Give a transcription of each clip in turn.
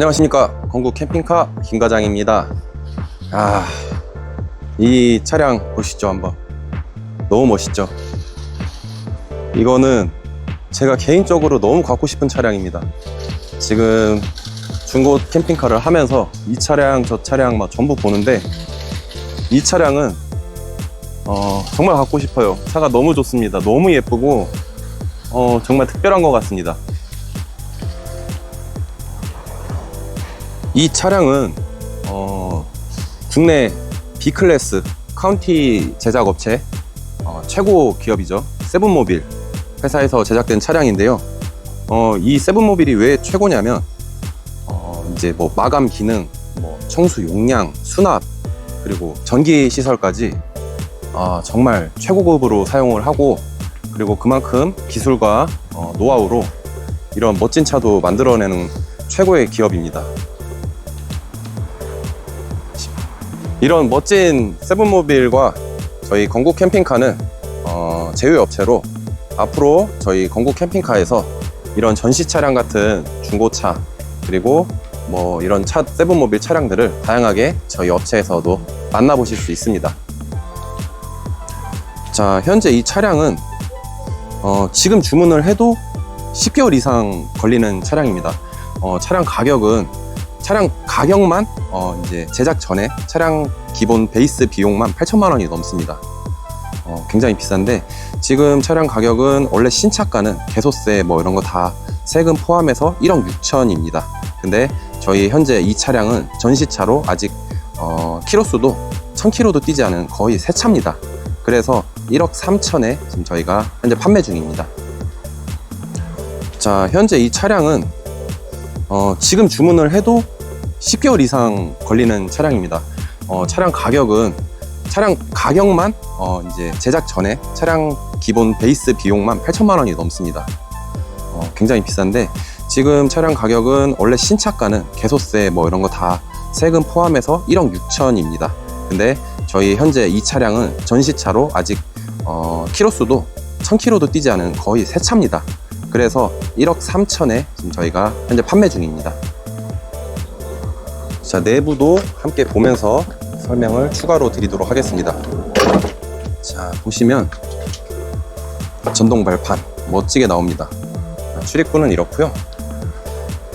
안녕하십니까. 건국 캠핑카 김과장입니다. 아, 이 차량 보시죠 한번. 너무 멋있죠? 이거는 제가 개인적으로 너무 갖고 싶은 차량입니다. 지금 중고 캠핑카를 하면서 이 차량 저 차량 막 전부 보는데 이 차량은 어, 정말 갖고 싶어요. 차가 너무 좋습니다. 너무 예쁘고 어, 정말 특별한 것 같습니다 이 차량은 어, 국내 B클래스 카운티 제작 업체 어, 최고 기업이죠 세븐모빌 회사에서 제작된 차량인데요 어, 이 세븐모빌이 왜 최고냐면 어, 이제 뭐 마감 기능, 뭐 청수 용량, 수납 그리고 전기 시설까지 아, 정말 최고급으로 사용을 하고 그리고 그만큼 기술과 어, 노하우로 이런 멋진 차도 만들어내는 최고의 기업입니다. 이런 멋진 세븐모빌과 저희 건국 캠핑카는 어, 제휴업체로 앞으로 저희 건국 캠핑카에서 이런 전시 차량 같은 중고차 그리고 뭐 이런 차 세븐모빌 차량들을 다양하게 저희 업체에서도 만나보실 수 있습니다. 자, 현재 이 차량은 어, 지금 주문을 해도 10개월 이상 걸리는 차량입니다. 어, 차량 가격은 차량 가격만 어, 이제 제작 전에 차량 기본 베이스 비용만 8천만 원이 넘습니다. 어, 굉장히 비싼데 지금 차량 가격은 원래 신차가는 개소세 뭐 이런 거 다 세금 포함해서 1억 6천입니다. 근데 저희 현재 이 차량은 전시차로 아직 어, 키로수도 1000km도 뛰지 않은 거의 새 차입니다. 그래서 1억 3천에 지금 저희가 현재 판매 중입니다. 자, 현재 이 차량은 어, 지금 주문을 해도 10개월 이상 걸리는 차량입니다. 어, 차량 가격은 차량 가격만 어, 이제 제작 전에 차량 기본 베이스 비용만 8천만 원이 넘습니다. 어, 굉장히 비싼데 지금 차량 가격은 원래 신차가는 개소세 뭐 이런 거 다 세금 포함해서 1억 6천입니다. 근데 저희 현재 이 차량은 전시차로 아직 어, 키로수도 1000km도 뛰지 않은 거의 새 차입니다. 그래서 1억 3천에 지금 저희가 현재 판매 중입니다. 자, 내부도 함께 보면서 설명을 추가로 드리도록 하겠습니다. 자, 보시면 전동 발판 멋지게 나옵니다. 출입구는 이렇고요.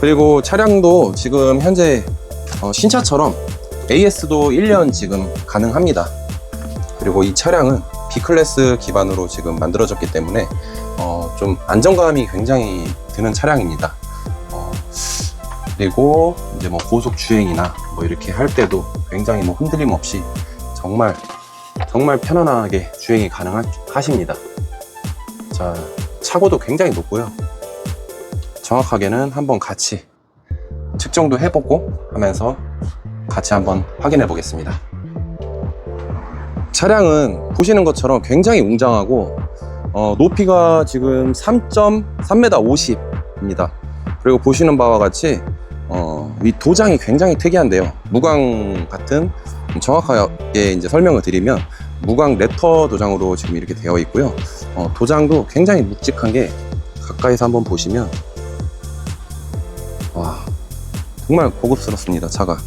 그리고 차량도 지금 현재 어, 신차처럼 AS도 1년 지금 가능합니다. 그리고 이 차량은 B클래스 기반으로 지금 만들어졌기 때문에 어, 좀 안정감이 굉장히 드는 차량입니다. 어, 그리고 이제 뭐 고속 주행이나 뭐 이렇게 할 때도 굉장히 뭐 흔들림 없이 정말 정말 편안하게 주행이 가능하십니다. 자, 차고도 굉장히 높고요. 정확하게는 한번 같이 측정도 해보고 하면서 같이 한번 확인해 보겠습니다. 차량은 보시는 것처럼 굉장히 웅장하고 어, 높이가 지금 3.3m 50입니다. 그리고 보시는 바와 같이 어, 이 도장이 굉장히 특이한데요. 무광 같은 정확하게 이제 설명을 드리면 무광 레터 도장으로 지금 이렇게 되어 있고요. 어, 도장도 굉장히 묵직한 게 가까이서 한번 보시면 와 정말 고급스럽습니다 차가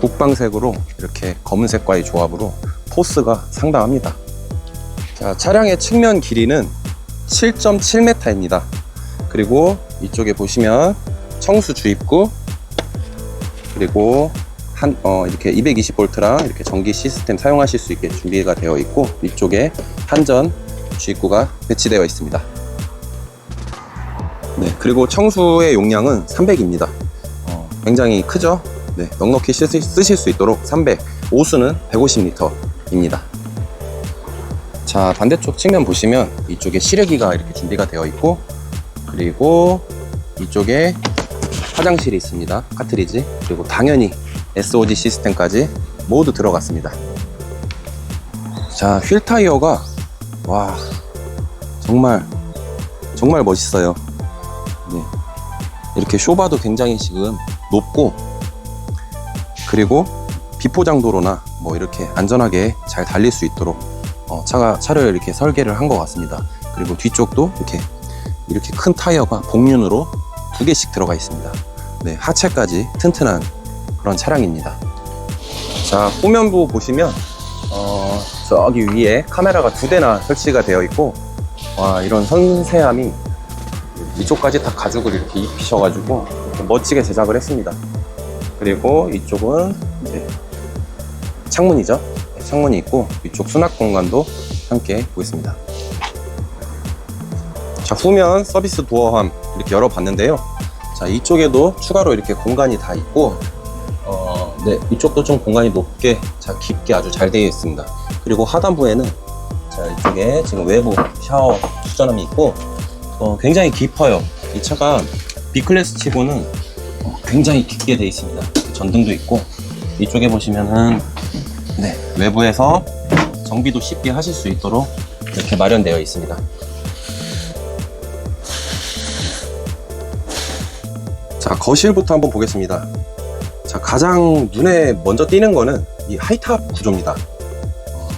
국방색으로 이렇게 검은색과의 조합으로 포스가 상당합니다 자 차량의 측면 길이는 7.7m입니다 그리고 이쪽에 보시면 청수 주입구 그리고 한, 어, 이렇게 220V랑 이렇게 전기 시스템 사용하실 수 있게 준비가 되어 있고 위쪽에 한전 주입구가 배치되어 있습니다 네, 그리고 청수의 용량은 300입니다. 어, 굉장히 크죠? 네, 넉넉히 쓰실, 수 있도록 300. 오수는 150리터입니다. 자, 반대쪽 측면 보시면 이쪽에 시래기가 이렇게 준비가 되어 있고, 그리고 이쪽에 화장실이 있습니다. 카트리지. 그리고 당연히 SOG 시스템까지 모두 들어갔습니다. 자, 휠 타이어가, 와, 정말, 정말 멋있어요. 네. 이렇게 쇼바도 굉장히 지금 높고 그리고 비포장 도로나 뭐 이렇게 안전하게 잘 달릴 수 있도록 어, 차가 차를 이렇게 설계를 한 것 같습니다. 그리고 뒤쪽도 이렇게 이렇게 큰 타이어가 복륜으로 두 개씩 들어가 있습니다. 네, 하체까지 튼튼한 그런 차량입니다. 자, 후면부 보시면 어, 저기 위에 카메라가 두 대나 설치가 되어 있고 와 이런 섬세함이 이쪽까지 다 가죽을 이렇게 입히셔가지고 이렇게 멋지게 제작을 했습니다. 그리고 이쪽은 이제 창문이죠. 네, 창문이 있고 이쪽 수납 공간도 함께 보겠습니다. 자 후면 서비스 도어함 이렇게 열어봤는데요. 자 이쪽에도 추가로 이렇게 공간이 다 있고 어, 네 이쪽도 좀 공간이 높게 자 깊게 아주 잘 되어 있습니다. 그리고 하단부에는 자 이쪽에 지금 외부 샤워 수전함이 있고 어, 굉장히 깊어요. 이 차가 B클래스 치고는 어, 굉장히 깊게 되어 있습니다. 전등도 있고 이쪽에 보시면은 네 외부에서 정비도 쉽게 하실 수 있도록 이렇게 마련되어 있습니다. 자 거실부터 한번 보겠습니다. 자 가장 눈에 먼저 띄는 거는 이 하이탑 구조입니다. 어,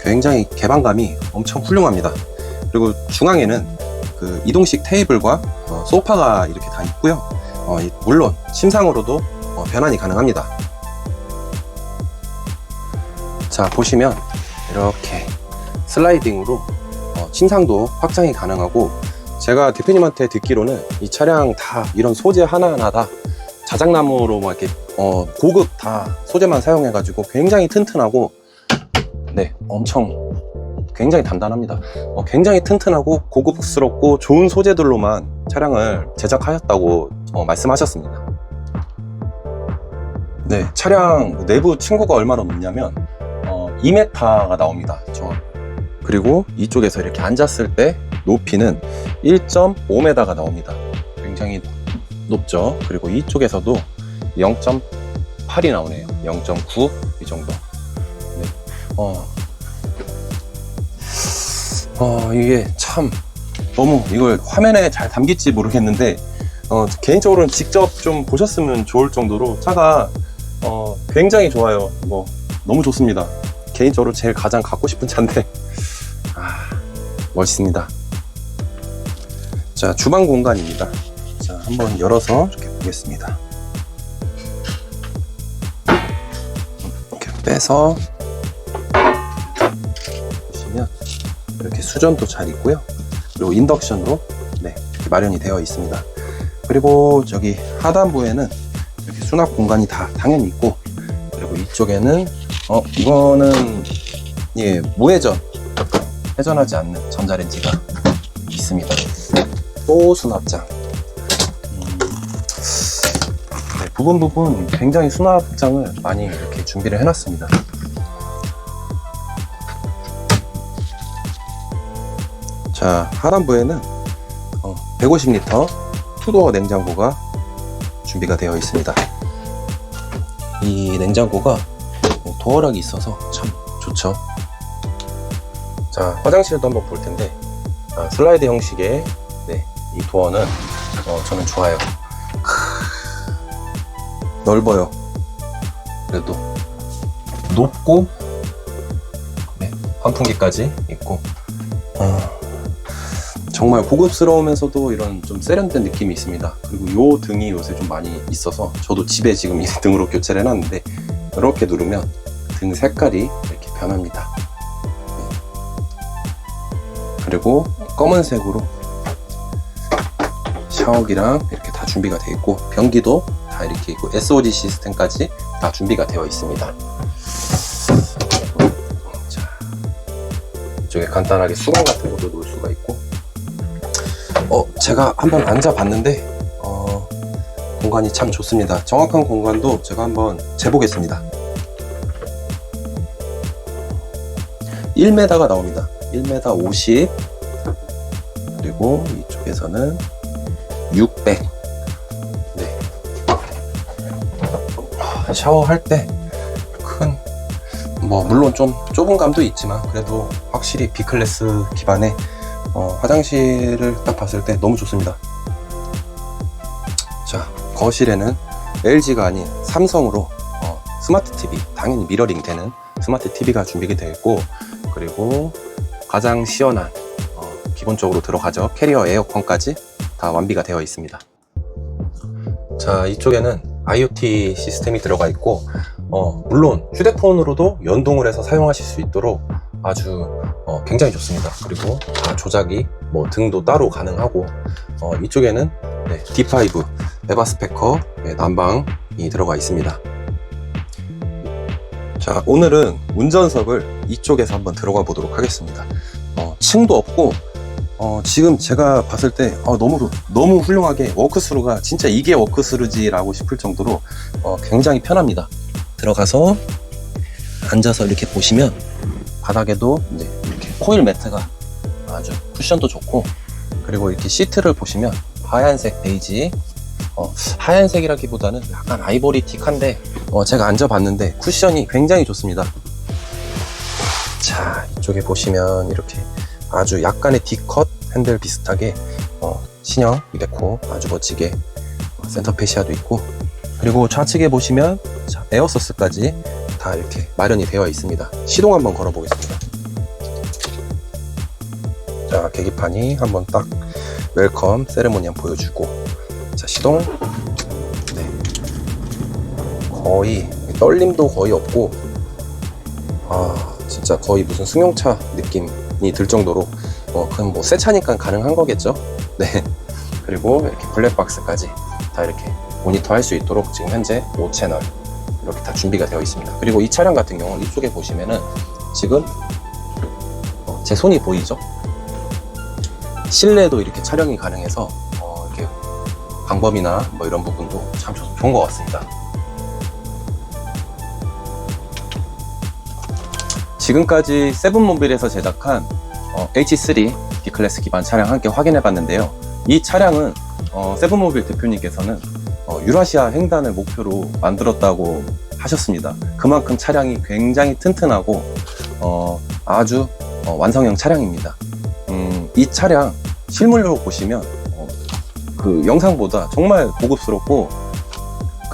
굉장히 개방감이 엄청 훌륭합니다. 그리고 중앙에는 그 이동식 테이블과 어, 소파가 이렇게 다 있고요. 어, 이- 물론 침상으로도 어, 변환이 가능합니다. 자 보시면 이렇게 슬라이딩으로 어, 침상도 확장이 가능하고 제가 대표님한테 듣기로는 이 차량 다 이런 소재 하나하나 다 자작나무로 막 이렇게 어, 고급 다 소재만 사용해가지고 굉장히 튼튼하고 네 엄청 굉장히 단단합니다. 어, 굉장히 튼튼하고 고급스럽고 좋은 소재들로만 차량을 제작하셨다고 어, 말씀하셨습니다. 네, 차량 내부 층고가 얼마나 높냐면 어, 2m가 나옵니다. 저. 그리고 이쪽에서 이렇게 앉았을 때 높이는 1.5m가 나옵니다. 굉장히 높죠. 그리고 이쪽에서도 0.8이 나오네요. 0.9 이 정도. 네. 어, 어, 이게 참 너무 이걸 화면에 잘 담길지 모르겠는데 어, 개인적으로는 직접 좀 보셨으면 좋을 정도로 차가 어, 굉장히 좋아요. 뭐 너무 좋습니다. 개인적으로 제일 가장 갖고 싶은 차인데 아, 멋있습니다. 자 주방 공간입니다. 자 한번 열어서 이렇게 보겠습니다. 이렇게 빼서 보시면 이렇게 수전도 잘 있고요. 그리고 인덕션으로 네, 마련이 되어 있습니다. 그리고 저기 하단부에는 이렇게 수납 공간이 다 당연히 있고 그리고 이쪽에는 어 이거는 예 무회전 회전하지 않는 전자레인지가 있습니다. 또 수납장. 음, 네, 부분 부분 굉장히 수납장을 많이 이렇게 준비를 해놨습니다. 자 하단부에는 어, 150리터 투도어 냉장고가 준비가 되어 있습니다. 이 냉장고가 도어락이 있어서 참 좋죠. 자 화장실도 한번 볼 텐데 아, 슬라이드 형식의 네, 이 도어는 어, 저는 좋아요. 크, 넓어요. 그래도 높고 네, 환풍기까지 있고 어, 정말 고급스러우면서도 이런 좀 세련된 느낌이 있습니다. 그리고 요 등이 요새 좀 많이 있어서 저도 집에 지금 이 등으로 교체를 해놨는데 이렇게 누르면 등 색깔이 이렇게 변합니다. 네. 그리고 검은색으로 샤워기랑 이렇게 다 준비가 되어 있고 변기도 다 이렇게 있고 SOD 시스템까지 다 준비가 되어 있습니다. 자, 이쪽에 간단하게 수건 같은 것도 놓을 수가 있고 어, 제가 한번 앉아봤는데 어, 공간이 참 좋습니다. 정확한 공간도 제가 한번 재보겠습니다. 1m가 나옵니다. 1m 50 그리고 이쪽에서는 600 네. 아, 샤워할 때 큰 뭐 물론 좀 좁은 감도 있지만 그래도 확실히 B클래스 기반의 어, 화장실을 딱 봤을 때 너무 좋습니다. 자, 거실에는 LG가 아닌 삼성으로 어, 스마트 TV, 당연히 미러링 되는 스마트 TV가 준비가 되어 있고, 그리고 가장 시원한, 어, 기본적으로 들어가죠. 캐리어 에어컨까지 다 완비가 되어 있습니다. 자, 이쪽에는 IoT 시스템이 들어가 있고, 어, 물론 휴대폰으로도 연동을 해서 사용하실 수 있도록 아주 어, 굉장히 좋습니다. 그리고 다 조작이 뭐 등도 따로 가능하고, 어, 이쪽에는 네, D5 에바 스페커 네, 난방이 들어가 있습니다. 자, 오늘은 운전석을 이쪽에서 한번 들어가 보도록 하겠습니다. 어, 층도 없고, 어, 지금 제가 봤을 때 어, 너무 너무 훌륭하게 워크스루가 진짜 이게 워크스루지라고 싶을 정도로 어, 굉장히 편합니다. 들어가서 앉아서 이렇게 보시면 바닥에도 이제 이렇게 코일 매트가 아주 쿠션도 좋고 그리고 이렇게 시트를 보시면 하얀색 베이지 어, 하얀색이라기보다는 약간 아이보리틱한데 어, 제가 앉아봤는데 쿠션이 굉장히 좋습니다. 자 이쪽에 보시면 이렇게 아주 약간의 D컷 핸들 비슷하게 어, 신형 이데코 아주 멋지게 어, 센터 페시아도 있고. 그리고 좌측에 보시면 자, 에어서스까지 다 이렇게 마련이 되어 있습니다. 시동 한번 걸어 보겠습니다. 자 계기판이 한번 딱 웰컴 세레모니 한번 보여주고. 자 시동. 네. 거의 떨림도 거의 없고. 아 진짜 거의 무슨 승용차 느낌이 들 정도로 어 그럼 뭐새 차니까 가능한 거겠죠? 네. 그리고 이렇게 블랙박스까지 다 이렇게 모니터 할 수 있도록 지금 현재 5채널 이렇게 다 준비가 되어 있습니다. 그리고 이 차량 같은 경우는 이쪽에 보시면은 지금 어, 제 손이 보이죠? 실내도 이렇게 촬영이 가능해서 어, 이렇게 방범이나 뭐 이런 부분도 참 좋- 좋은 것 같습니다 지금까지 세븐모빌에서 제작한 어, H3 B클래스 기반 차량 함께 확인해 봤는데요. 이 차량은 어, 세븐모빌 대표님께서는 어, 유라시아 횡단을 목표로 만들었다고 하셨습니다. 그만큼 차량이 굉장히 튼튼하고 어, 아주 어, 완성형 차량입니다. 음, 이 차량 실물로 보시면 어, 그 영상보다 정말 고급스럽고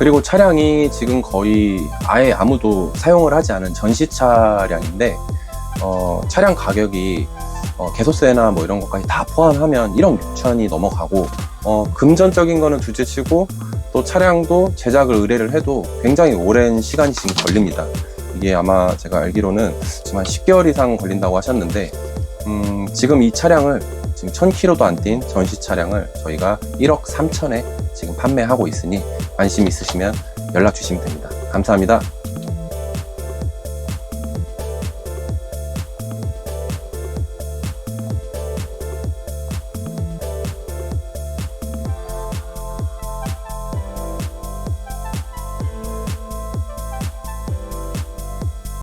그리고 차량이 지금 거의 아예 아무도 사용을 하지 않은 전시 차량인데 어, 차량 가격이 어, 개소세나 뭐 이런 것까지 다 포함하면 1억 6천이 넘어가고 어, 금전적인 거는 둘째치고 또 차량도 제작을 의뢰를 해도 굉장히 오랜 시간이 지금 걸립니다. 이게 아마 제가 알기로는 지금 한 10개월 이상 걸린다고 하셨는데 음, 지금 이 차량을 지금 1000km도 안 뛴 전시 차량을 저희가 1억 3천에 지금 판매하고 있으니 관심 있으시면 연락 주시면 됩니다. 감사합니다.